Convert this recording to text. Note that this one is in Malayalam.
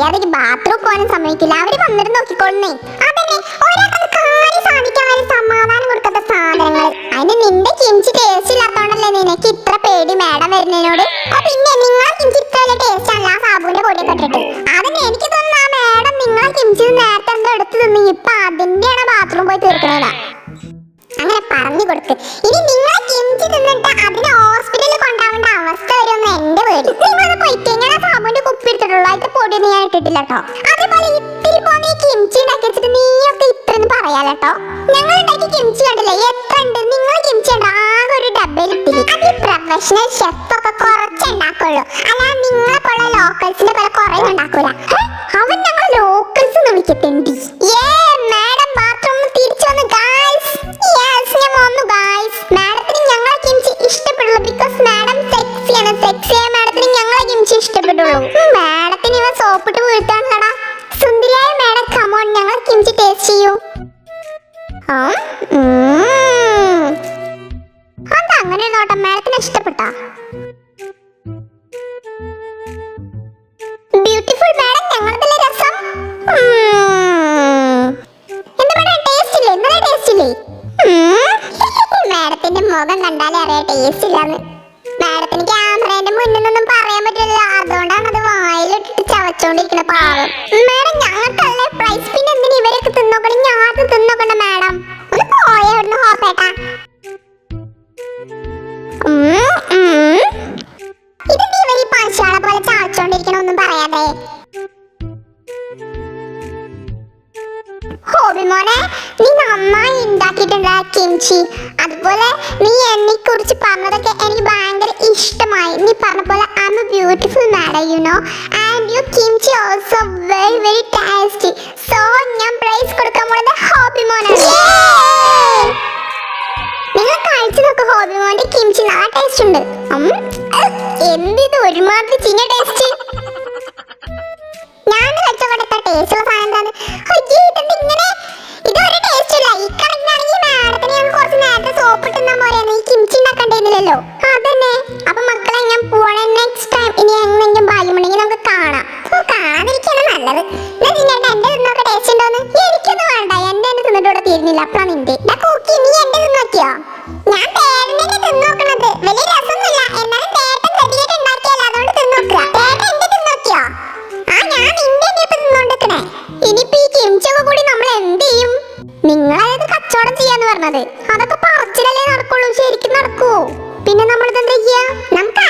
മര്യാദയ്ക്ക് ബാത്റൂം പോകാനും സമ്മതിക്കില്ല. അവർ വന്നിട്ട് നോക്കിക്കൊള്ളുന്നേ അതന്നെ ഒരാൾക്കത് കാര്യം സാധിക്കാൻ വരെ സമാധാനം കൊടുക്കാത്ത സാധനങ്ങൾ അതിന് നിന്റെ കിംച്ചി ടേസ്റ്റ് ഇല്ലാത്തോണ്ടല്ലേ നിനക്ക് ഇത്ര പേടി മേഡം വരുന്നതിനോട്? പിന്നെ നിങ്ങളെ കിംച്ചി ഇത്ര ടേസ്റ്റ് അല്ല സാബുവിന്റെ പൊടി പെട്ടിട്ട് അതന്നെ എനിക്ക് തോന്നുന്നു ആ മേഡം നിങ്ങളെ കിംച്ചി നേരത്തെ എന്തോ എടുത്തു തിന്നു. ഇപ്പൊ അതിന്റെയാണ് ബാത്റൂം പോയി തീർക്കണേടാ അങ്ങനെ പറഞ്ഞു കൊടുക്ക്. ഇനി അതേപോലെ ഇത്രന്ന് പറയാലോ കേട്ടോ ഞങ്ങൾ ഉണ്ടാക്കി എത്ര ഉണ്ട്? നിങ്ങൾ കിംചി ഉണ്ട് ആകെ ഒരു അത് പ്രൊഫഷണൽ ഷെഫ് ഒക്കെ കുറച്ച് ഉണ്ടാക്കുള്ളൂ. നിങ്ങളെ പോലെ ലോക്കൽസിന്റെ പോലെ കുറെ ഉണ്ടാക്കൂല. ഇഷ്ടപ്പെട്ടാ ബ്യൂട്ടിഫുൾ മാഡം ഞങ്ങളുടെ രസം. എന്താ മാഡം ടേസ്റ്റ് ഇല്ലേ? ഇന്നലെ ടേസ്റ്റ് ഇല്ലേ? മാഡത്തിന്റെ മുഖം കണ്ടാലേ അറിയാം ടേസ്റ്റ് ഇല്ലാന്ന്. മാഡത്തിന് ക്യാമറേന്റെ മുന്നിൽ നിന്നും പറയാൻ പറ്റില്ല അതുകൊണ്ടാണ് അത് വായിലിട്ടിട്ട് ചവച്ചോണ്ടിരിക്കണ പാവം. മോനെ നീ നന്നായി ഉണ്ടാക്കിയിട്ടുണ്ട് കിംചി അതുപോലെ നീ എന്നെ കുറിച്ച് പറഞ്ഞതൊക്കെ എനിക്ക് ഭയങ്കര ഇഷ്ടമായി. നീ പറഞ്ഞ പോലെ I am a beautiful madam you know and you kimchi also very very tasty so ഞാൻ പ്രൈസ് കൊടുക്കാൻ പോകുന്നത് ഹോബി മോനെ നിങ്ങൾ കഴിച്ചു നോക്ക് ഹോബി മോന്റെ കിംചി നല്ല ടേസ്റ്റ് ഉണ്ട്. എന്തിത് ഒരുമാതിരി ചിന്ന ടേസ്റ്റ് ഉണ്ടാക്കണ്ടേന്നില്ലല്ലോ അതന്നെ. അപ്പൊ മക്കളെ ഞാൻ പോണേ നെക്സ്റ്റ് ടൈം ഇനി എങ്ങനെങ്കിലും ഭാഗ്യമുണ്ടെങ്കിൽ നമുക്ക് കാണാം. കാണാതിരിക്കാണ് നല്ലത്. നിങ്ങളായത് ടേസ്റ്റ് ഉണ്ടോന്ന് എനിക്കൊന്നും വേണ്ട. തീരുന്നില്ല. നീ ഞാൻ വലിയ എന്നാലും അതുകൊണ്ട് ആ ഞാൻ ഈ നമ്മൾ എന്ത് ചെയ്യും? കച്ചവടം ചെയ്യാന്ന് പറഞ്ഞത്. അതൊക്കെ പറച്ചിലല്ലേ നടക്കുള്ളൂ. ശരിക്കും നടക്കൂ പിന്നെ നമ്മൾ ഇതെന്താ ചെയ്യാ? നമുക്ക്